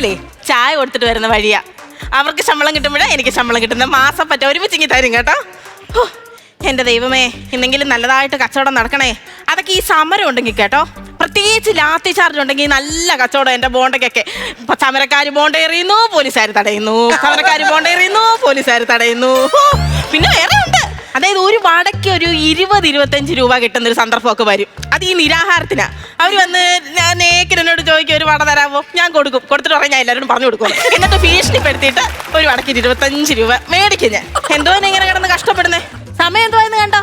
കളക്ടറേറ്റിലേ ചായ കൊടുത്തിട്ട് വരുന്ന വഴിയാ. അവർക്ക് ശമ്പളം കിട്ടുമ്പോഴേ എനിക്ക് ശമ്പളം കിട്ടുന്ന. മാസം പറ്റ ഒരുമിച്ച് ഇങ്ങി തരും കേട്ടോ. എന്റെ ദൈവമേ ഇന്നെങ്കിലും നല്ലതായിട്ട് കച്ചവടം നടക്കണേ. അതൊക്കെ ഈ സമരം ഉണ്ടെങ്കിൽ കേട്ടോ. പ്രത്യേകിച്ച് ലാത്തി ചാർജ് ഉണ്ടെങ്കിൽ നല്ല കച്ചവടം എന്റെ ബോണ്ടയ്ക്കൊക്കെ. സമരക്കാർ ബോണ്ട എറിയുന്നു പോലീസുകാർ തടയുന്നു. സമരക്കാർ ബോണ്ട എറിയുന്നു പോലീസുകാർ തടയുന്നു. പിന്നെ വേറെ ഉണ്ട്. അതായത് ഒരു വടക്ക് ഒരു ഇരുപത് ഇരുപത്തഞ്ച് രൂപ കിട്ടുന്ന ഒരു സന്ദർഭമൊക്കെ വരും. അത് ഈ നിരാഹാരത്തിനാ. അവർ വന്ന് ഞാൻ നേക്കിനോട് ചോദിക്കും ഒരു വട തരാമോ? ഞാൻ കൊടുക്കും. കൊടുത്തിട്ട് പറഞ്ഞാൽ ഞാൻ എല്ലാവരും പറഞ്ഞു കൊടുക്കും. എന്നിട്ട് ഭീഷണിപ്പെടുത്തിയിട്ട് ഒരു വടക്കിന് ഇരുപത്തഞ്ച് രൂപ മേടിക്കും ഞാൻ. എന്തോ ഇങ്ങനെ കിടന്ന് കഷ്ടപ്പെടുന്നേ? സമയം എന്തോ എന്ന് കണ്ടോ?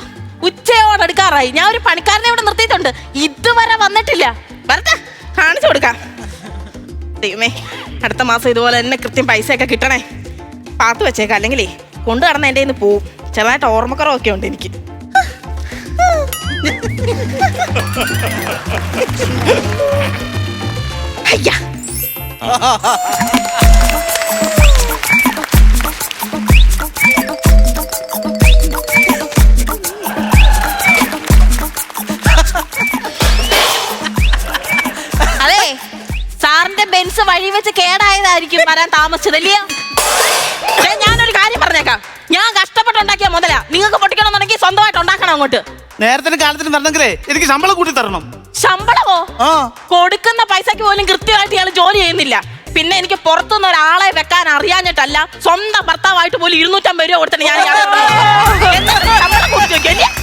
ഉച്ചയോടെ എടുക്കാറായി. ഞാൻ ഒരു പണിക്കാരനെ ഇവിടെ നിർത്തിയിട്ടുണ്ട്. ഇതുവരെ വന്നിട്ടില്ല. വരട്ടെ കാണിച്ചു കൊടുക്കാം. ദൈവമേ അടുത്ത മാസം ഇതുപോലെ തന്നെ കൃത്യം പൈസയൊക്കെ കിട്ടണേ. പാത്ത് വെച്ചേക്കാം. അല്ലെങ്കിൽ കൊണ്ടു നടന്ന എന്റെ നിന്ന് പോവും. ചെറുതായിട്ട് ഓർമ്മക്കുറവൊക്കെ ഉണ്ട് എനിക്ക്. അയ്യ. അതെ സാറിന്റെ ബെൻസ് വഴി വെച്ച് കേടായതായിരിക്കും വരാൻ താമസിച്ചതല്ലയോ കഷ്ടപ്പെട്ടുണ്ടാക്കിയ മുതലാ. നിങ്ങൾക്ക് പൊട്ടിക്കണമെന്നുണ്ടെങ്കിൽ സ്വന്തമായിട്ട് ഉണ്ടാക്കണം അങ്ങോട്ട്. നേരത്തിന് കാലത്തിന് തരണമെങ്കിലേ എനിക്ക് ശമ്പളം കൂട്ടി തരണം. ശമ്പളമോ? കൊടുക്കുന്ന പൈസക്ക് പോലും കൃത്യമായിട്ട് ഇയാൾ ജോലി ചെയ്യുന്നില്ല. പിന്നെ എനിക്ക് പുറത്തുനിന്ന് ഒരാളെ വെക്കാൻ അറിയാഞ്ഞിട്ടല്ല സ്വന്തം ഭർത്താവായിട്ട് പോലും ഇരുന്നൂറ്റമ്പത് രൂപ കൊടുത്തിട്ട് ഞാൻ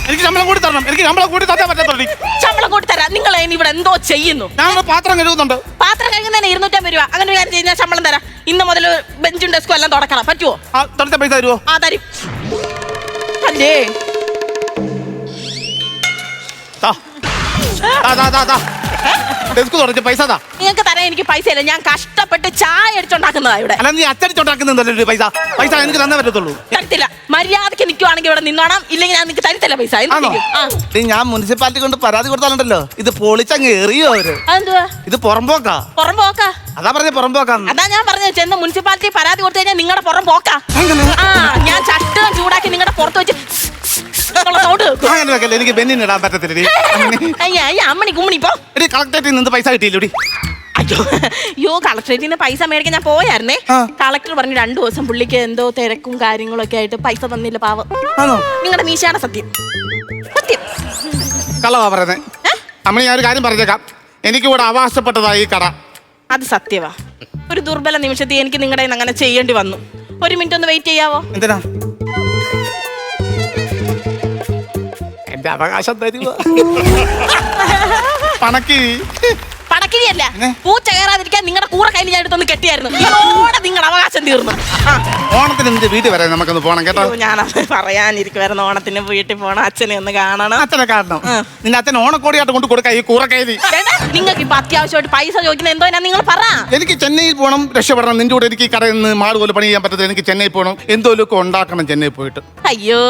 എനിക്ക് ശമ്പളം കൂടി തരണം. എനിക്ക് ശമ്പളം കൂടി തരാൻ പറ്റത്തുള്ളൂ ശമ്പളം കൂടി തരാം. നിങ്ങൾ ഇവിടെ എന്തോ ചെയ്യുന്നു? ഞാൻ പാത്രം കഴുകുന്നുണ്ട്. പാത്രം കഴുകുന്നതിന് ഇരുന്നൂറ്റമ്പത് രൂപ. അങ്ങനെ ഒരു കാര്യം ചെയ്ത് ഞാൻ ശമ്പളം തരാം. ഇന്ന് മുതൽ ബെഞ്ചും ഡെസ്കും എല്ലാം തുടക്കണം. പറ്റുമോ ആ പൈസ തരുമോ ആ തരും. അല്ലേ. ഡെസ്ക് തുടച്ച പൈസ താ. നിങ്ങൾക്ക് തരാൻ എനിക്ക് പൈസ ഇല്ല ഞാൻ കഷ്ടപ്പെട്ട് ചായ അടിച്ചുണ്ടാക്കുന്നതാ ഇവിടെ. അല്ല നീ അച്ചടിച്ചോണ്ടാക്കുന്നുണ്ടല്ലോ പൈസ. പൈസ എനിക്ക് തന്നേ പറ്റത്തുള്ളൂ. തരത്തില്ല. മര്യാദയ്ക്ക് നിൽക്കുവാണെങ്കിൽ ഇവിടെ നിന്നോണം. ഇല്ലെങ്കിൽ ഞാൻ നിനക്ക് തരത്തില്ല പൈസ. ആണോ? ആ. നീ ഞാൻ മുനിസിപ്പാലിറ്റി കൊണ്ട് പരാതി കൊടുത്താലുണ്ടല്ലോ. ഇത് പൊളിച്ചങ്ങ് എറിയോ അവർ. അതെന്തുവാ? ഇത് പുറമ്പോക്കാ പുറം പോക്കാ? അതാ പറഞ്ഞ പുറമ്പോക്കാന്ന് അതാ ഞാൻ പറഞ്ഞത്. ചെന്ന് മുനിസിപ്പാലിറ്റി പരാതി കൊടുത്തു കഴിഞ്ഞാൽ നിങ്ങളുടെ പുറം പോക്കാ. ആ ഞാൻ ചട്ടും ചൂടാക്കി നിങ്ങളുടെ പുറത്ത് വെച്ച് അങ്ങനെ വെക്കല്ലേ എനിക്ക് ബെന്നിന് ഇടാൻ പറ്റത്തില്ല അമ്മണി കുമ്മണി പോ. എടി കളക്ടറേറ്റിൽ നിന്ന് പൈസ കിട്ടിയില്ലടി. അയ്യോ അയ്യോ കളക്ടറേറ്റിൽ നിന്ന് പൈസ മേടിക്കാൻ ഞാൻ പോയായിരുന്നേ. കളക്ടർ പറഞ്ഞു രണ്ടു ദിവസം പുള്ളിക്ക് എന്തോ തിരക്കും കാര്യങ്ങളും ഒക്കെ ആയിട്ട് പൈസ തന്നില്ല പാവം. നിങ്ങളുടെ മീശയാണ് സത്യം. സത്യം. കള്ളവാ പറയുന്നത് അമ്മണി ഞാൻ ഒരു കാര്യം പറഞ്ഞേക്കാം. എനിക്ക് ഇവിടെ അവകാശപ്പെട്ടതായി ഈ കട. അത് സത്യവാ. ഒരു ദുർബല നിമിഷത്തിൽ എനിക്ക് നിങ്ങളുടെ അങ്ങനെ ചെയ്യേണ്ടി വന്നു. ഒരു മിനിറ്റ് ഒന്ന് വെയിറ്റ് ചെയ്യാവോ? എന്തിനാ? എന്റെ അവകാശം തരുക പണക്കി പടക്കിരിയല്ല? പൂച്ച കയറാതിരിക്കാൻ നിങ്ങളുടെ കൂടെ കയ്യിൽ ഞാൻ എടുത്തൊന്ന് കെട്ടിയായിരുന്നു. ഇതോടെ നിങ്ങളുടെ അവകാശം തീർന്നു. ഓണത്തിന് എന്റെ വീട്ടിൽ വരാൻ നമുക്കൊന്ന് പോണം കേട്ടോ. ഞാൻ പറയാനിരിക്കുവായിരുന്നു. ഓണത്തിന് വീട്ടിൽ പോണം. അച്ഛനെ ഒന്ന് കാണണം. അച്ഛനെ കാണണം. നിന്റെ അച്ഛൻ ഓണക്കോടിയായിട്ട് കൊണ്ട് കൊടുക്ക ഈ കൂറക്കൈലി നിങ്ങൾക്ക് ഇപ്പൊ അത്യാവശ്യമായിട്ട് പൈസ ചോദിക്കുന്നത് എന്തോ നിങ്ങൾ പറ. എനിക്ക് ചെന്നൈയിൽ പോകണം രക്ഷപ്പെടണം. നിന്റെ കൂടെ എനിക്ക് കടയിൽ നിന്ന് മാട് പോലെ പണി ചെയ്യാൻ പറ്റത്തില്ല. എനിക്ക് ചെന്നൈയിൽ പോകണം എന്തോലൊക്കെ ഉണ്ടാക്കണം ചെന്നൈ പോയിട്ട്. അയ്യോ.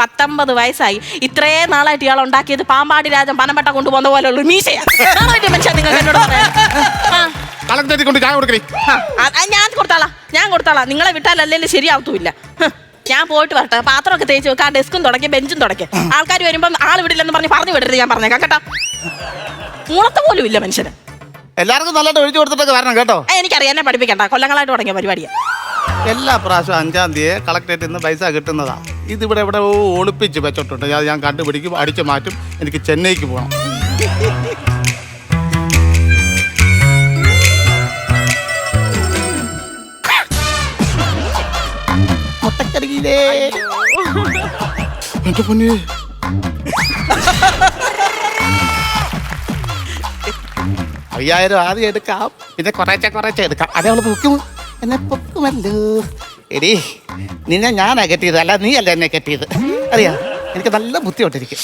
പത്തൊമ്പത് വയസ്സായി. ഇത്രേ നാളായിട്ട് ഇയാൾ ഉണ്ടാക്കിയത് പാമ്പാടി രാജൻ പനമ്പട്ട കൊണ്ടുപോകുന്ന പോലെ ഉള്ളു മീശയാ. മനുഷ്യൻ നിങ്ങൾക്ക് എന്നോട് കൊണ്ട് ചായ കൊടുക്കണേ ഞാൻ കൊടുത്താളാ ഞാൻ കൊടുത്താളാ. നിങ്ങളെ വിട്ടാൽ അല്ലെങ്കിൽ ശരിയാവത്തുമില്ല. ഞാൻ പോയിട്ട് വരട്ടെ. പാത്രമൊക്കെ തേച്ച് വെക്കാം ഡെസ്കും തുടക്കി ബെഞ്ചും തുടക്കി. ആൾക്കാർ വരുമ്പോൾ ആൾ വിടില്ലെന്ന് പറഞ്ഞ് പറഞ്ഞു വിടരുത് ഞാൻ പറഞ്ഞേക്കാം കേട്ടോ? മൂളത്തെ പോലും ഇല്ല മനുഷ്യന്. എല്ലാവർക്കും നല്ലതായിട്ട് ഒഴിച്ചു കൊടുത്തിട്ടൊക്കെ വരണം കേട്ടോ? എനിക്കറിയാം. എന്നെ പഠിപ്പിക്കണ്ട. കൊല്ലങ്ങളായിട്ട് തുടങ്ങിയ പരിപാടിയാ. എല്ലാ പ്രാവശ്യവും അഞ്ചാം തീയതി കളക്ടറേറ്റിൽ നിന്ന് പൈസ കിട്ടുന്നതാ. ഇതിവിടെ ഇവിടെ ഒളിപ്പിച്ച് വെച്ചിട്ടുണ്ട്. അത് ഞാൻ കണ്ടുപിടിക്കും അടിച്ചു മാറ്റും എനിക്ക് ചെന്നൈക്ക് പോകണം മുട്ടക്കടിയിലേ എന്റെ പൊന്നേ. അയ്യായിരം ആദ്യം എടുക്കാം. പിന്നെ കുറേശ്ശെ കുറേശ്ശെ എടുക്കാം. അതേ അവൾ പൊക്കും എന്നെ പൊക്കുമല്ലോ. എടി നിന്നെ ഞാൻ കെട്ടിയത് അല്ല നീ അല്ല എന്നെ കെട്ടിയത് അറിയാ എനിക്ക് നല്ല ബുദ്ധിമുട്ടിരിക്കും.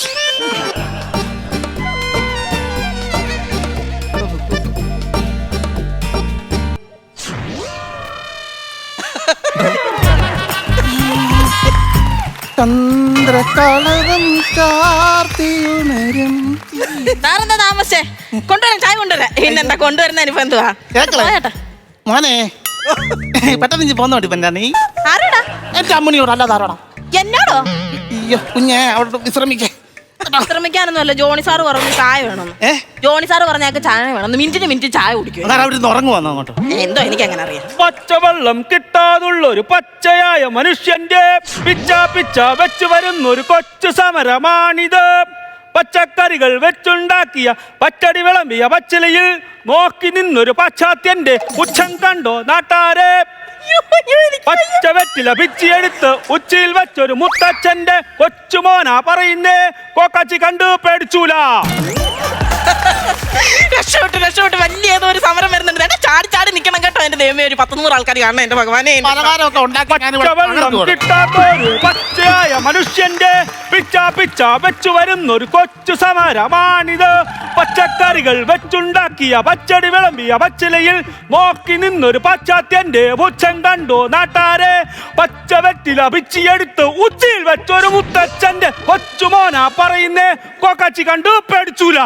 സാറെന്താ താമസേ? കൊണ്ടുവരാം ചായ കൊണ്ടുവരാം. പിന്നെന്താ കൊണ്ടുവരുന്ന അനുഭവം എന്തുവാ. മോനെ പെട്ടെന്ന് നീ പോന്നോടി പിന്നെ നീ. ആരോടാ? എന്റെ അമ്മണിയോട് അല്ലാതെ ആരോടാ? എന്നോടോ? അയ്യോ കുഞ്ഞെ അവിടെ വിശ്രമിക്കേ. വിശ്രമിക്കാനൊന്നുമല്ല ജോണി സാറ് പറഞ്ഞു ചായ വേണം. ജോണി സാറ് പറഞ്ഞാൽ ചായ വേണം. മിനിറ്റിന് മിനിറ്റ് ചായ കുടിക്കും അങ്ങനെ അവിടെ അങ്ങോട്ട്? എന്തോ എനിക്ക് അങ്ങനെ അറിയാം. പച്ചവെള്ളം കിട്ടാതുള്ള ഒരു പച്ചയായ മനുഷ്യന്റെ പിച്ച പിച്ച വെച്ച് വരുന്ന ഒരു കൊച്ചു സമരമാണിത്. പച്ചക്കറികൾ വെച്ചുണ്ടാക്കിയ പച്ചടി വിളമ്പിയ പച്ചിലയിൽ നോക്കി നിന്നൊരു പാശ്ചാത്യന്റെ പുച്ഛം കണ്ടോ നാട്ടാരെ? പച്ച വെറ്റില പിച്ചിയെടുത്ത് ഉച്ചയിൽ വെച്ചൊരു മുത്തച്ഛന്റെ കൊച്ചുമോനാ പറയുന്നേ കൊക്കച്ചി കണ്ടു പേടിച്ചൂല. രക്ഷപ്പെട്ട് രക്ഷപ്പെട്ട്. വലിയ ഏതോ ഒരു സമരം വരുന്നുണ്ട്. എന്നെ ചാടി ചാടി നിൽക്കണം കേട്ടോ. എന്റെ ദൈവമേ ഒരു പത്ത് നൂറ് ആൾക്കാർ കാണണം എന്റെ ഭഗവാനെ. പലഹാരമൊക്കെ ഉണ്ടാക്കാൻ ഞാനിവിടെ പകർന്നു കൊടുക്കും. കിട്ടാത്തൊരു പച്ചയായ മനുഷ്യന്റെ പിച്ച പിച്ച വെച്ചു വരുന്നൊരു കൊച്ചു സമരമാണിത്. പച്ചക്കറികൾ വെച്ചുണ്ടാക്കിയ പച്ചടി വിളമ്പിയ പച്ചിലയിൽ നോക്കി നിന്നൊരു പാശ്ചാത്യന്റെ പുച്ഛൻ കണ്ടു നാട്ടാരെ? പച്ച വെറ്റില പിച്ചിയെടുത്ത് ഉച്ചയിൽ വെച്ചൊരു മുത്തച്ഛന്റെ കൊച്ചുമോനാ പറയുന്നേ. കൊക്കച്ചി കണ്ടു പേടിച്ചൂല.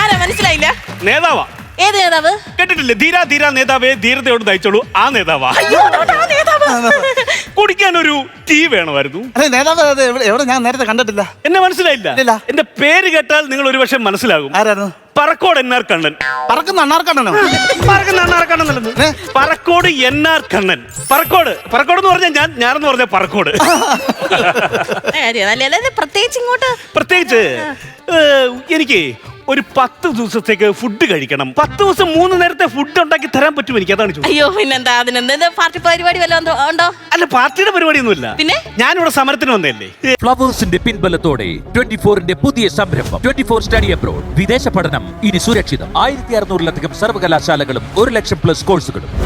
ആരാ മനസ്സിലായില്ല? നേതാവാ. ഏത് നേതാവ്? കേട്ടിട്ടില്ലേ? ധീരാ ധീരാ നേതാവേ ധീരതയോട് നയിച്ചോളൂ ആ നേതാവാ. അയ്യോ അതുകൊണ്ട് ആ നേതാവ് കുടിക്കാൻ ഒരു ടീ വേണമായിരുന്നു. അതെ നേതാവ് അത് എവിടെ എവിടെ? ഞാൻ നേരത്തെ കണ്ടിട്ടില്ല. എന്നെ മനസ്സിലായില്ല. ഇല്ല. എന്റെ പേര് കേട്ടാൽ നിങ്ങൾ ഒരു പക്ഷെ മനസ്സിലാകും. ആരായിരുന്നു? Parakkode N R Kannan. പറക്കുന്ന അണ്ണാർക്കണ്ണനോ പറക്കുന്ന എൻ ആർ കണ്ണൻ ഏ? Parakkode N R Kannan. Parakode. Parakode എന്ന് പറഞ്ഞാൽ ഞാൻ ഞാനെന്ന് പറഞ്ഞ പറക്കോട്. അല്ലേ പ്രത്യേകിച്ച് ഇങ്ങോട്ട്. പ്രത്യേകിച്ച് ഏ, എനിക്ക് ഒരു പത്ത് ദിവസത്തേക്ക് ഫുഡ് കഴിക്കണം. പത്ത് ദിവസം മൂന്ന് നേരത്തെ ഫുഡ് ഉണ്ടാക്കി തരാൻ പറ്റും എനിക്ക്? അതാണ് ചോദിച്ചത് അയ്യോ പിന്നെന്താ? അതിനെന്താ? പാർട്ടി പരിപാടി വല്ലതും ഉണ്ടോ? അല്ല പാർട്ടിയുടെ പരിപാടിയൊന്നുമില്ല. പിന്നെ? ഞാനിവിടെ സമരത്തിന് വന്നല്ലേ ഫ്ലവേഴ്സിന്റെ പിൻബലത്തോടെ ട്വന്റി ഫോറിന്റെ പുതിയ സംരംഭം. ട്വന്റി ഫോർ സ്റ്റഡി അബ്രോഡ് വിദേശ പഠനം ഇനി സുരക്ഷിതം. ആയിരത്തി അറുന്നൂറിലധികം സർവകലാശാലകളും ഒരു ലക്ഷം പ്ലസ് കോഴ്സുകളും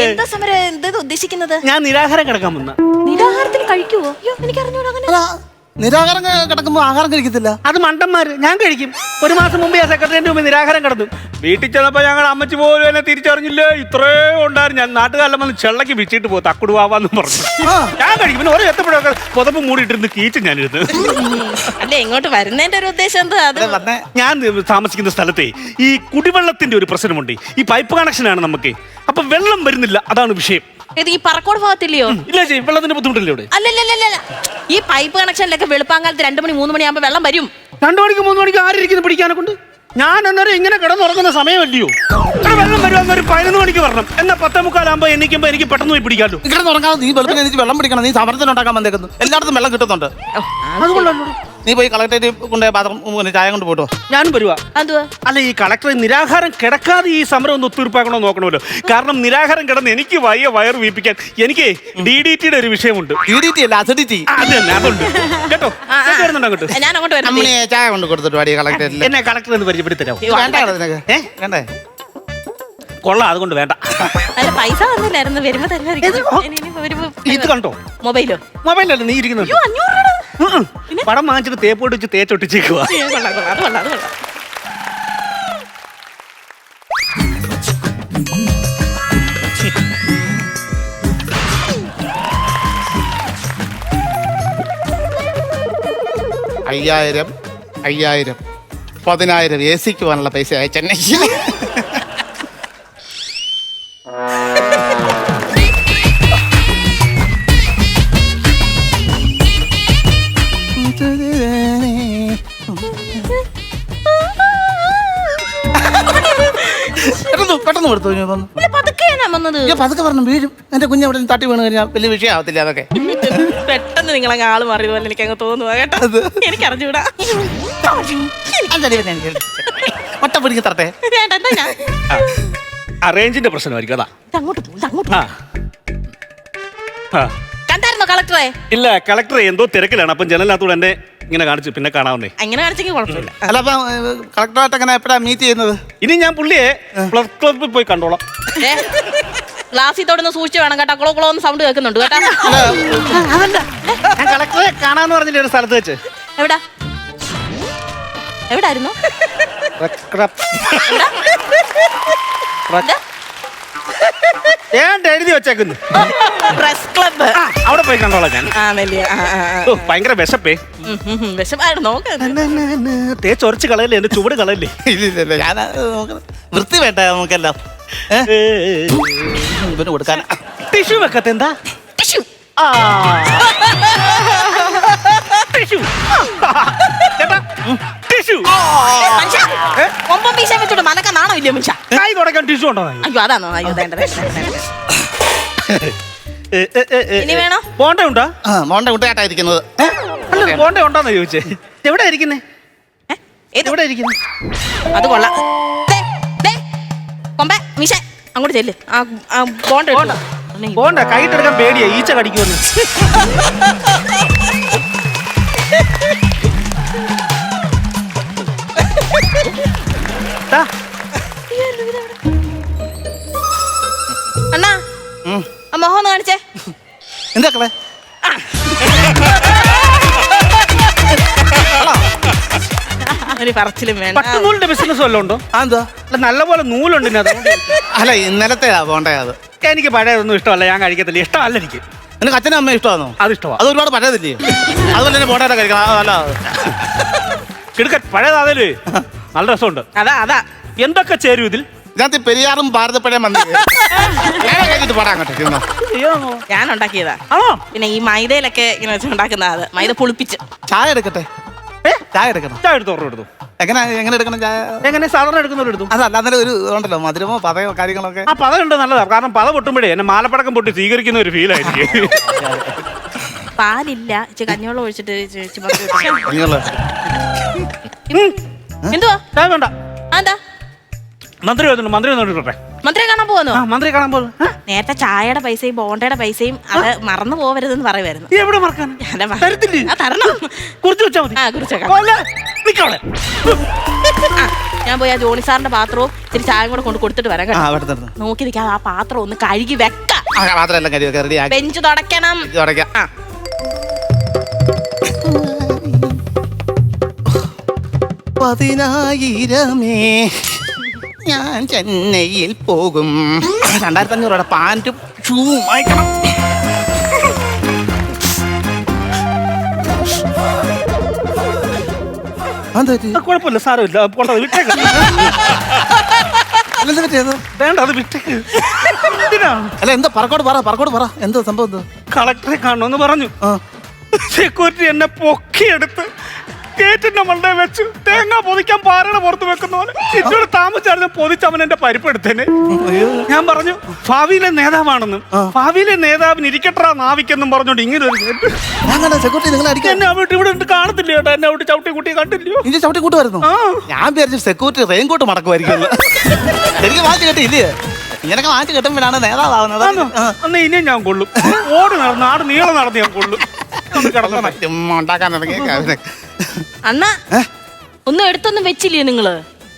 എന്താ സമരം? എന്താ ഉദ്ദേശിക്കുന്നത്? ഞാൻ നിരാഹാരം കിടക്കാൻ വന്ന. നിരാഹാരത്തിൽ കഴിക്കുവോ? അയ്യോ എനിക്ക് അറിഞ്ഞൂടാ അങ്ങനെ നിരാഹാരം കിടക്കുമ്പോ ആഹാരം കഴിക്കത്തില്ല? അത് മണ്ടന്മാര്. ഞാൻ കഴിക്കും. ഒരു മാസം മുമ്പ് ഞാൻ സെക്രട്ടറിന്റെ മുമ്പ് നിരാഹാരം കിടന്നു. വീട്ടിൽ ചെന്നപ്പോ ഞങ്ങൾ അമ്മച്ചി പോലും എന്നെ തിരിച്ചറിഞ്ഞില്ലേ? ഇത്രേ ഉണ്ടായിരുന്നു. ഞാൻ നാട്ടുകാരെല്ലാം വന്ന് ചെള്ളക്ക് വിച്ചിട്ട് പോ തക്കുടുവാന്ന് പറഞ്ഞു. ഞാൻ കഴിക്കും. പിന്നെ ഓരോ എത്തപ്പോഴൊക്കെ പുതപ്പ് മൂടിയിട്ടിരുന്ന് കീച്ച് ഞാനിരുന്ന് അല്ലേ ഇങ്ങോട്ട് വരുന്നതിന്റെ ഒരു ഉദ്ദേശം എന്താ അത്? ഞാൻ താമസിക്കുന്ന സ്ഥലത്തെ ഈ കുടിവെള്ളത്തിന്റെ ഒരു പ്രശ്നമുണ്ട്. ഈ പൈപ്പ് കണക്ഷനാണ് നമുക്ക്. അപ്പൊ വെള്ളം വരുന്നില്ല. അതാണ് വിഷയം. ഇത് ഈ പറക്കോട് ഭാഗത്തില്ലയോ? ഇല്ല ചേച്ചി വെള്ളത്തിന്റെ ബുദ്ധിമുട്ടില്ല ഇവിടെ? അല്ലല്ലല്ല ഈ പൈപ്പ് കണക്ഷനിലൊക്കെ വെളുപ്പാങ്കാലത്ത് രണ്ടു മണി മൂന്ന് മണിയാകുമ്പോ വെള്ളം വരും. രണ്ടു മണിക്ക് മൂന്ന് മണിക്ക് ആരിയിരിക്കുന്നു പിടിക്കാനെ കൊണ്ട് ഞാൻ അന്നേരം ഇങ്ങനെ കിടന്നുറങ്ങുന്ന സമയമല്ലയോ? ഇവിടെ വെള്ളം വരുവാന്ന് ഒരു പതിനൊന്ന് മണിക്ക് വരണം. എന്നാ പത്തേ മുക്കാലാകുമ്പോ എണ്ണിക്കുമ്പോ എനിക്ക് പെട്ടെന്ന് പോയി പിടിക്കാമല്ലോ ഇവിടെ ഉറങ്ങാതെ നീ വെളുപ്പിന് എനിക്ക് വെള്ളം പിടിക്കണം നീ സമരത്തിനുണ്ടാക്കാൻ വന്നേക്കുന്നു. എല്ലായിടത്തും വെള്ളം കിട്ടുന്നുണ്ട്. അതുകൊണ്ടല്ലോ നീ പോയി കളക്ടറേറ്റ് കൊണ്ട് പാത്രം പിന്നെ ചായ കൊണ്ട് പോട്ടോ ഞാനും വരുവാ എന്തുവാ? അല്ല ഈ കളക്ടർ നിരാഹാരം കിടക്കാതെ ഈ സമരം ഒന്ന് ഒത്തീർപ്പാക്കണോ നോക്കണമല്ലോ. കാരണം നിരാഹാരം കിടന്ന് എനിക്ക് വയ്യ വയർ വീപ്പിക്കാൻ. എനിക്ക് ഡി ഡി ടിയുടെ ഒരു വിഷയമുണ്ട്. ഡി ടി അല്ല അസിഡിറ്റി അത് തന്നെ അതുണ്ട്. കേട്ടോ. വരുന്നുണ്ടോ അങ്ങോട്ട്? ഞാൻ അങ്ങോട്ട് വരാം ചായ കൊണ്ട് കൊടുത്തിട്ട് വാടി കളക്ടറേറ്റിൽ എന്നെ കളക്ടർ എന്ന് പരിചയപ്പെടുത്തി തരാമോ? വേണ്ട നിനക്ക്. ഏ? വേണ്ടേ? കൊള്ളാം അതുകൊണ്ട് വേണ്ട. അല്ല പൈസ വന്നില്ലായിരുന്നു. വരുമ്പോ തന്നെ ഇത് കണ്ടോ? മൊബൈലോ? മൊബൈലല്ല നീ ഇരിക്കുന്നത്. പടം വാങ്ങിച്ചിട്ട് തേപ്പോട്ട് വെച്ച് തേച്ചൊട്ടിച്ചേക്കുക അയ്യോ, കൊള്ളാം കൊള്ളാം അത് കൊള്ളാം അത് കൊള്ളാം. അയ്യായിരം അയ്യായിരം പതിനായിരം എ സിക്ക് പോകാനുള്ള പൈസ അയച്ചെന്നെ കൊടുത്തു വന്നു ഇല്ല പതുക്കെ ഞാൻ വന്നത്. അയ്യോ പതുക്കെ പറഞ്ഞു വീഴും. എന്റെ കുഞ്ഞ് അവിടെ നിന്ന് തട്ടി വീണ് കഴിഞ്ഞാൽ വലിയ വിഷയമാവത്തില്ല അതൊക്കെ. പെട്ടെന്ന് നിങ്ങളങ്ങ് ആൾ മാറിയത് പോലെ എനിക്ക് അങ്ങ് തോന്നുക കേട്ടോ എനിക്ക് അറിഞ്ഞൂടാ ഒട്ട പിടിക്ക് തരട്ടെ. വേണ്ട എന്താ ഞാൻ അറേഞ്ചിന്റെ പ്രശ്നമായിരിക്കും അതാ. ഇത് അങ്ങോട്ട് പോ, ഇത് അങ്ങോട്ട് ആ. ആ. കണ്ടായിരുന്നോ കളക്ടറെ? ഇല്ല കളക്ടർ എന്തോ തിരക്കിലാണ്. അപ്പം ജനലിനകത്തൂടെ എന്നെ ഇങ്ങനെ കാണിച്ചു പിന്നെ കാണാവുന്നേ. അങ്ങനെ കാണിച്ചെങ്കിൽ കുഴപ്പമില്ല. അല്ല അപ്പൊ കളക്ടറായിട്ട് എങ്ങനെ എപ്പോഴാ മീറ്റ് ചെയ്യുന്നത്? ഇനി ഞാൻ പുള്ളിയെ പ്ലസ് ക്ലബിൽ പോയി കണ്ടോളാം. ദേ, ഗ്ലാസ്സിൽ തൊടുന്ന സൂക്ഷിച്ച് വേണം കേട്ടോ. കുളോ കുളോ എന്ന് സൗണ്ട് കേൾക്കുന്നുണ്ട് കേട്ടോ. ഞാൻ കളക്ടറെ കാണാന്ന് പറഞ്ഞില്ല ഒരു സ്ഥലത്ത് വെച്ച്? എവിടാ? എവിടായിരുന്നു? ഏണ്ട എഴുതി വെച്ചേക്കുന്നു. Press club. അവിടെ പോയി കണ്ടോളാം ഞാൻ. ആ നെല്ലിയ ആ ആ ആ. ഓ, ഭയങ്കര വിശപ്പേ. ഉം, ഉം, ഉം. വിശപ്പായിരുന്നു നോക്ക്. തേച്ചൊരച്ച് കളയല്ലേ എന്റെ ചൂട് കളയല്ലേ? ഇല്ല ഇല്ല, ഇല്ല ഞാൻ വൃത്തി വേണ്ട നമുക്കെല്ലാം. ഏ? ഇവന് കൊടുക്കാൻ. ടിഷ്യൂ വെക്കത്തെ എന്താ? ടിഷ്യൂ. ആ. ടിഷ്യൂ. ചേട്ടാ ടിഷ്യൂ. മനുഷ്യ, കൊമ്പം വീശ വെച്ചോട്ട് മനക്ക നാണോ ഇല്ലയോ മനുഷ്യ? കൈ തുടക്കാൻ ടിഷ്യൂ ഉണ്ടോ അയ്യോ അതാണോ അയ്യോ വേണ്ട വേണ്ട, വേണ്ട, വേണ്ട. ഇനി വേണോ? ബോണ്ട ഉണ്ടോ? ആ മോണ്ട കുട്ടിയായിട്ടായിരിക്കുന്നത്. അല്ല ഉണ്ടോന്ന് ചോദിച്ചേ. എവിടെ ഇരിക്കുന്നേ? ഏ? ഏത്? എവിടെ ഇരിക്കുന്നേ? അത് കൊള്ളാം. ദേ, ദേ, കൊമ്പേ അങ്ങോട്ട് ചെല്ല്. ആ ആ, ബോണ്ട എടുത്തോ. അല്ലേ, ബോണ്ട കൈയിട്ടെടുക്കാൻ പേടിയാ. ഈച്ച കടിക്കുമെന്ന്. ദാ, അണ്ണാ ഉം. ആ മോഹം ഒന്ന് കാണിച്ചേ. എന്താ കളെ ഒരു പറച്ചിലും വേണ്ട. പട്ടുനൂലിന്റെ ബിസിനസ് വല്ലതും ഉണ്ടോ? ആ എന്താ? അല്ല നല്ലപോലെ നൂലുണ്ട് ഇതിനകത്ത്. അതുകൊണ്ട്. അല്ല ഇന്നലത്തെ പോണ്ടേ അത്. എനിക്ക് പഴയതൊന്നും ഇഷ്ടമല്ല ഞാൻ കഴിക്കത്തില്ല. ഇഷ്ടമല്ല എനിക്ക്. നിനക്ക് അച്ഛനും അമ്മയും ഇഷ്ടമാണോ? അത് ഇഷ്ടമാണ് അത് ഒരുപാട് പഴയതില്ലേ? അതുപോലെ തന്നെ പോണ്ടേടെ കഴിക്കണം. ആ, അല്ല. കിടുക്കൻ പഴയതാതൽ നല്ല രസമുണ്ട്. അതാ അതാ. എന്തൊക്കെ ചേരും ഇതിൽ? ഇതിനകത്ത് പെരിയാറും ഭാരതപ്പഴയും വന്നു ഞാൻ കഴിഞ്ഞിട്ട് പാടാൻ കേട്ടോ ചെന്നോ. ഞാൻ ഉണ്ടാക്കിയതാ. ആണോ? പിന്നെ ഈ മൈദയിലൊക്കെ ഇങ്ങനെ വെച്ച് ഉണ്ടാക്കുന്ന അത്. മൈദ പുളിപ്പിച്ച്. ചായ എടുക്കട്ടെ? ഏ? ചായ എടുക്കണം? ചായ എടുത്ത് ഓർഡർ എടുത്തു. എങ്ങനെ എങ്ങനെ എടുക്കണം ചായ? എങ്ങനെ സാധാരണ എടുക്കുന്നവർ എടുത്തു? അതല്ല അന്നേരം ഒരു ഉണ്ടല്ലോ മധുരമോ പതയോ കാര്യങ്ങളൊക്കെ? ആ പത ഉണ്ട് നല്ലതാ. കാരണം പത പൊട്ടുമ്പോഴേ എന്നെ മാലപ്പടക്കം പൊട്ടി സ്വീകരിക്കുന്ന ഒരു ഫീൽ ആയിരിക്കും. പാലില്ല. ഇച്ചിരി കഞ്ഞിവെള്ളം ഒഴിച്ചിട്ട് ഇച്ചിരി- ഇച്ചിരി പത്ത് മിനിറ്റ്. നിങ്ങൾ ഉം. എന്തുവാ? വേണ്ട മന്ത്രി വന്നിട്ടുണ്ട് മന്ത്രി മന്ത്രിയെ കാണാൻ പോവാന്നോ? ആ മന്ത്രി കാണാൻ പോകുന്നു നേരത്തെ ചായയുടെ പൈസയും ബോണ്ടയുടെ പൈസയും അത് മറന്നു പോവരുതെന്ന് പറയുമായിരുന്നു. എവിടെ മറക്കാൻ. തരത്തില്ലേ? ആ, തരണം. കുറിച്ച് വെച്ചാ മതി. ആ കുറിച്ചേക്കാം ഞാൻ പോയി ആ ജോണി സാറിന്റെ പാത്രവും ഇത്തിരി ചായയും കൂടെ കൊണ്ട് കൊടുത്തിട്ട് വരാം ആ കേട്ടോ അവിടെ തന്നെ നോക്കി നിൽക്കാം ആ പാത്രം ഒന്ന് കഴുകി വെക്കാം. ആ ബെഞ്ച് തുടക്കണം ഇത് പതിനായിരമേ. ഞാൻ ചെന്നൈയിൽ പോകും. രണ്ടായിരത്തി അഞ്ഞൂറ് പാന്റും ഷൂവും വാങ്ങിക്കണം. അതെന്ത് പറ്റി? ആ, കുഴപ്പമില്ല സാരമില്ല. പോട്ടെ അത് വിട്ടേക്ക്. അല്ലെന്ത് പറ്റിയത്? വേണ്ട അത് വിട്ടേക്ക്. എന്തിനാ? അല്ല എന്താ പറക്കോട് പറ പറക്കോട് പറ. എന്താ സംഭവം കളക്ടറെ കാണണമെന്ന് പറഞ്ഞു. സെക്യൂരിറ്റി എന്നെ പൊക്കിയെടുത്ത് ഗേറ്റിന്റെ മണ്ടേ വെച്ച് തേങ്ങ പൊതിക്കാൻ പാറയുടെ പുറത്ത് വെക്കുന്ന പോലെ ഇച്ചോട് താമസിച്ചായിരുന്നു പൊതിച്ച് അവൻ എന്റെ പരിപ്പെടുത്തേനെ ഞാൻ പറഞ്ഞു ഭാവിയിലെ നേതാവാണെന്നും ഭാവിയിലെ നേതാവിന് ഇരിക്കട്ടാ നാവിക്കെന്നും പറഞ്ഞോണ്ട് ഇങ്ങനെ ഒരു കേട്ട്. ഞാൻ സെക്യൂരിറ്റി നിങ്ങൾ അടിക്കാൻ. എന്നെ അവിടെ ഇവിടെ ഇട്ട് കാണത്തില്ല കേട്ടോ എന്നെ അവിടെ ചവിട്ടി കുട്ടി കണ്ടില്ലയോ? ഇഞ്ചി ചവിട്ടി കൂട്ടുമായിരുന്നു? ആ. ഞാൻ വിചാരിച്ചു സെക്യൂരിറ്റി റെയിൻകോട്ട് മടക്കുമായിരിക്കും എനിക്ക് വാങ്ങിച്ചു കേട്ടില്ലേ ഇങ്ങനൊക്കെ വാങ്ങിച്ചു കിട്ടുമ്പോഴാണ് നേതാവാകുന്നത്. ആന്നോ? അന്ന് ഇനിയും ഞാൻ കൊള്ളും. ഓടി നടന്ന് നാട് നീളം നടന്ന് ഞാൻ കൊള്ളും. ഒന്ന്. ചുമ്മാ ഉണ്ടാക്കാൻ തുടങ്ങി അണ്ണ ഒന്നും എടുത്തൊന്നും വെച്ചില്ലേ നിങ്ങൾ?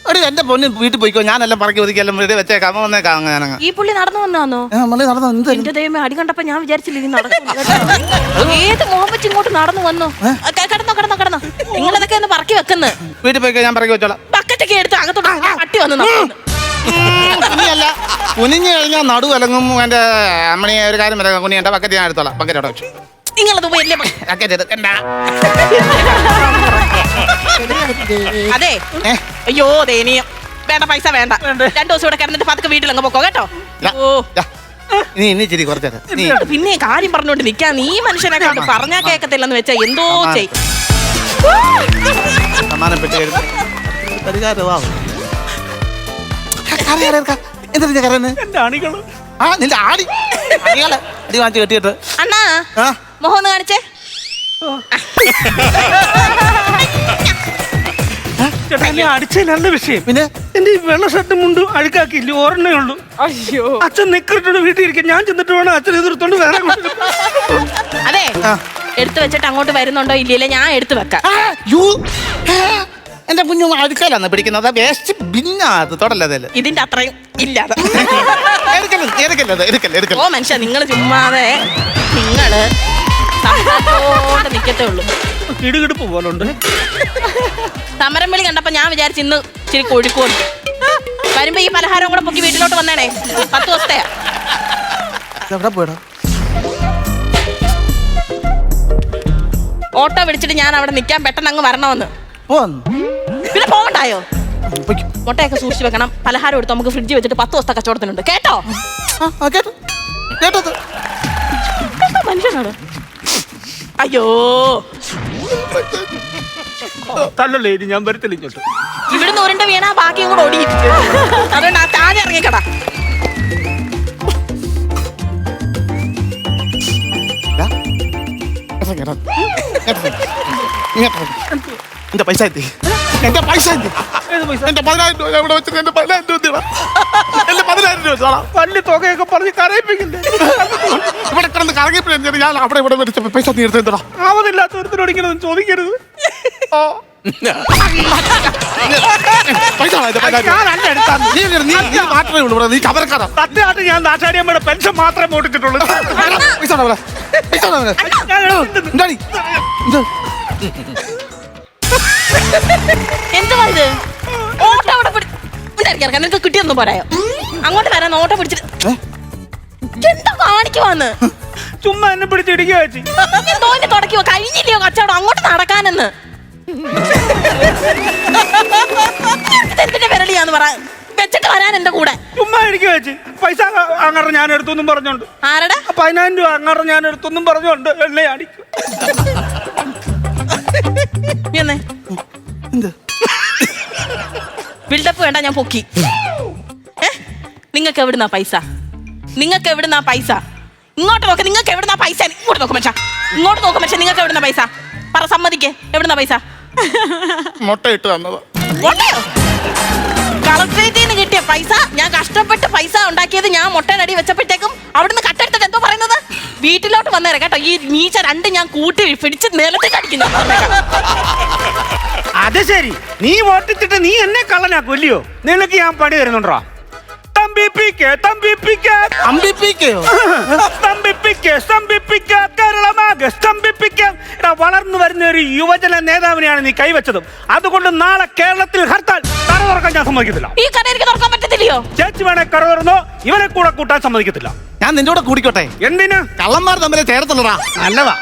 ഒരു എന്റെ പൊന്നും വീട്ടിൽ പോയിക്കോ. ഞാനെല്ലാം പറക്കി ഒതുക്കിയെല്ലാം വീട്ടിൽ വെച്ചേക്കാം. അമ്മ വന്നേക്കാം ഞാനങ്ങ്. ഈ പുള്ളി നടന്നു വന്നാന്നോ? നമ്മൾ നടന്നു എന്റെ ദൈവമേ അടി കണ്ടപ്പോ ഞാൻ വിചാരിച്ചില്ല ഇനി നടക്കും ഏത് മോഹം വെച്ച് ഇങ്ങോട്ട് നടന്നു വന്നു? ആ, ക- കിടന്നോ കിടന്നോ കിടന്നോ. നിങ്ങൾ ഇതൊക്കെ ഒന്ന് പറക്കി വെക്കുന്നു. വീട്ടിൽ പോയിക്കോ ഞാൻ പറക്കി വെച്ചോളാം. ബക്കറ്റൊക്കെ എടുത്ത് അകത്തോട്ട് അട്ടി വന്ന് നടക്കുന്നു. കുനിഞ്ഞു കഴിഞ്ഞാൽ നടു അലങ്ങും എന്റെ അമ്മണിയെ ഒരു കാര്യം പറയാം. എന്റെ ബക്കറ്റ് ഞാൻ എടുത്തോളാം. ബക്കറ്റ് അവിടെ വെച്ചു. നിങ്ങളത് വലിയ ബ- ബക്കറ്റ് എടുക്കണ്ട അതെ ഏ? അയ്യോ ദയനീയം വേണ്ട പൈസ വേണ്ട. രണ്ടു ദിവസം ഇവിടെ കിടന്നിട്ട് പതുക്കെ വീട്ടിലങ്ങ് പൊക്കോ കേട്ടോ? ദാ, ഓ. ദാ. നീ ഇനി ഇച്ചിരി കുറച്ചേരാ. നീ പിന്നെ കാര്യം പറഞ്ഞോണ്ട് നിക്കാൻ നീ മനുഷ്യനെ കണ്ട് പറഞ്ഞാ കേക്കത്തില്ലെന്ന് വെച്ചാ എന്തോ ചെയ്. സമാനപ്പെട്ട് എഴുതി പരിഹാരമാവും എന്താ നീ കരയുന്നത് എന്റെ അണികൾ. ആ നിന്റെ ആടി. അടികളെ അടി വാങ്ങിച്ച് കെട്ടിയിട്ട്. അണ്ണാ ആ. മോഹൻ ഒന്ന് കാണിച്ചേ. ചേട്ടാ എന്നെ അടിച്ചതിലല്ല വിഷയം. പിന്നെ? എന്റെ ഈ വെള്ള ഷർട്ട് മുണ്ട് അഴുക്കാക്കിയില്ല? ഒരെണ്ണേ ഉള്ളൂ. അയ്യോ. അച്ഛൻ നിക്കറിട്ടോണ്ട് വീട്ടിൽ ഇരിക്കും. ഞാൻ ചെന്നിട്ട് വേണം അച്ഛൻ എതിർത്തോണ്ട് വേറെ കൊണ്ടുവരാൻ. അതെ. ആ. എടുത്തു വെച്ചിട്ട് അങ്ങോട്ട് വരുന്നുണ്ടോ ഇല്ലല്ലേ ഞാൻ എടുത്തു വെക്കാം. ആ, എന്റെ കുഞ്ഞു അടുക്കലാണ് പിടിക്കുന്നത്. വേസ്റ്റ് ബിന്നാ അത് തൊടല്ലതല്ല ഇതിന്റെ അത്രയും ഇല്ലാതെ. എടുക്കല്ല എടുക്കല്ലത് എടുക്കല്ല എടുക്കല്ല ഓ മനുഷ്യ നിങ്ങൾ ചുമ്മാതെ നിങ്ങൾ സംസാരിച്ചോണ്ട് നിക്കത്തേ ഉള്ളൂ. കിടുകിടുപ്പ് പോലുണ്ട്. സമരം വിളി കണ്ടപ്പോ ഞാൻ വിചാരിച്ചു ഇന്ന് ഇച്ചിരി കൊഴുക്കുണ്ട് വരുമ്പോ ഈ പലഹാരം കൂടെ പൊക്കി വീട്ടിലോട്ട് വന്നേണേ പത്ത് ദിവസത്തെയാ. എവിടെ പോയടാ? ഓട്ടോ വിളിച്ചിട്ട് ഞാൻ അവിടെ നിൽക്കാൻ പെട്ടെന്ന് അങ്ങ് വരണമെന്ന്. പോന്നു. പോകണ്ടായോ മുട്ടയൊക്കെ സൂക്ഷിച്ച് വെക്കണം. പലഹാരം എടുത്ത് നമുക്ക് ഫ്രിഡ്ജ് വെച്ചിട്ട് പത്ത് ദിവസത്തെ കച്ചവടത്തിനുണ്ട്. കേട്ടോ? ആ കേട്ടോ. എന്താ മനുഷ്യനാണ്? അയ്യോ. തല്ലല്ലേ ഇനി ഞാൻ വരത്തില്ല ഇങ്ങോട്ട്. ഇവിടുന്ന് ഉരുണ്ട വീണാ ബാക്കി കൂടെ ഓടി. അതുകൊണ്ട് ആ താഴെ ഇറങ്ങിക്കടാ. എന്താ പൈസ എത്തി എന്റെ പൈസ എന്റെ പതിനായിരം രൂപ എവിടെ വെച്ചിട്ട് എന്റെ പതിനായിരം രൂപ തീടാ എന്റെ പതിനായിരം രൂപ വെച്ചോളാം വലിയ തുകയൊക്കെ പറഞ്ഞ് കരയിപ്പിക്കില്ലേ ഇവിടെ കിടന്ന് കറങ്ങിപ്പിടി ഞാൻ അവിടെ ഇവിടെ മേടിച്ച പൈസ നീ എടുത്തെന്താ ആവതില്ലാത്ത ഒരുത്തിനോട് ഇങ്ങനെ ഒന്നും ചോദിക്കരുത് പൈസ വേണം, എന്റെ പതിനായിരം രൂപ. ഞാനല്ല എടുത്താൽ നീ ഇങ്ങനെ- നീ നീ മാത്രമേ ഉള്ളൂ ഇവിടെ. നീ കവരക്കാരാ. സത്യമായിട്ട് ഞാൻ ദാശാരിയമ്മയുടെ പെൻഷൻ മാത്രമേ മോട്ടിച്ചിട്ടുള്ളൂ. പൈസ വേണം ഇവിടെ. പൈസ വേണം ഇവിടെ. ഞാൻ എടുത്തിട്ടുണ്ട്. എന്താടി? ഇത് എന്തുവാ ഇത്? ഓട്ടോ അവിടെ പിടി- ഇവിടെ ഇറക്കി ഇറക്കാം നിനക്ക് കിട്ടിയൊന്നും പോരായോ അങ്ങോട്ട് വരാൻ ഓട്ടം പിടിച്ചിട്ട്? എന്താ കാണിക്കുവാന്ന്? ചുമ്മാ എന്നെ പിടിച്ചിടിക്കുക വെച്ച് എന്തോ തുടക്കിയോ കഴിഞ്ഞില്ലയോ കച്ചവടം? അങ്ങോട്ട് നടക്കാനെന്ന്. എന്തിന്റെ വിരളിയാന്ന് പറ. വെച്ചിട്ട് വരാൻ എന്റെ കൂടെ. ചുമ്മാ ഇടിക്കുക വെച്ച് പൈസ അങ്ങനെ ഞാൻ എടുത്തൊന്നും പറഞ്ഞോണ്ട്. ആരടാ? പതിനായിരം രൂപ അങ്ങനെ ഞാൻ എടുത്തൊന്നും പറഞ്ഞോണ്ട് എന്നെ അടിക്കും. എന്ത് ബിൽഡപ്പ് വേണ്ട ഞാൻ പൊക്കി. നിങ്ങൾക്ക് എവിടുന്നാ പൈസ? നിങ്ങൾക്ക് എവിടുന്നാ പൈസ? ഇങ്ങോട്ട് നോക്ക് നിങ്ങൾക്ക് എവിടുന്നാ പൈസ? ഇങ്ങോട്ട് നോക്ക് മച്ചാ. ഇങ്ങോട്ട് നോക്ക് മച്ചാ നിങ്ങൾക്ക് എവിടുന്ന പൈസ? പറ സമ്മതിക്കേ. എവിടുന്ന പൈസ? മുട്ട ഇട്ട് തന്നത്. കളക്ടറേറ്റിൽ നിന്ന് കിട്ടിയ പൈസ ഞാൻ കഷ്ടപ്പെട്ട് പൈസ ഉണ്ടാക്കിയത് ഞാൻ മുട്ടയുടെ അടി വെച്ചപ്പോഴത്തേക്കും അവിടുന്ന് കട്ടെടുത്തിട്ട് എന്തോ പറയുന്നത്? വീട്ടിലോട്ട് വന്നേരെ കേട്ടോ. ഈ നീച്ച രണ്ട് ഞാൻ കൂട്ടി പിടിച്ച് നിലത്ത് കടിക്കുന്നു അത് ശരി. നീ ഓട്ടിച്ചിട്ട് നീ എന്നെ കള്ളനാ കൊല്ലിയോ? നിനക്ക് ഞാൻ പണി തരുന്നുണ്ടോ? തമ്പിപ്പിക്ക് തമ്പിപ്പിക്ക് അമ്പിപ്പിക്കയോ സ്തംഭിപ്പിക്ക് സ്തംഭിപ്പിക്ക് കേരളമാകെ സ്തംഭിപ്പിക്ക് എടാ വളർന്നു വരുന്ന ഒരു യുവജന നേതാവിനെയാണ് നീ കൈവച്ചതും. അതുകൊണ്ട് നാളെ കേരളത്തിൽ ഹർത്താൽ. കറ തുറക്കാൻ ഞാൻ സമ്മതിക്കത്തില്ല. ഈ കട എനിക്ക് തുറക്കാൻ പറ്റത്തില്ലയോ? ചേച്ചി വേണേ കറ തുറന്നോ ഇവനെ കൂടെ കൂട്ടാൻ സമ്മതിക്കത്തില്ല. ഞാൻ നിന്റെ കൂടെ കൂടിക്കോട്ടെ. എന്തിനാ? കള്ളന്മാർ തമ്മിലെ ചേർത്തുള്ളടാ നല്ലതാ.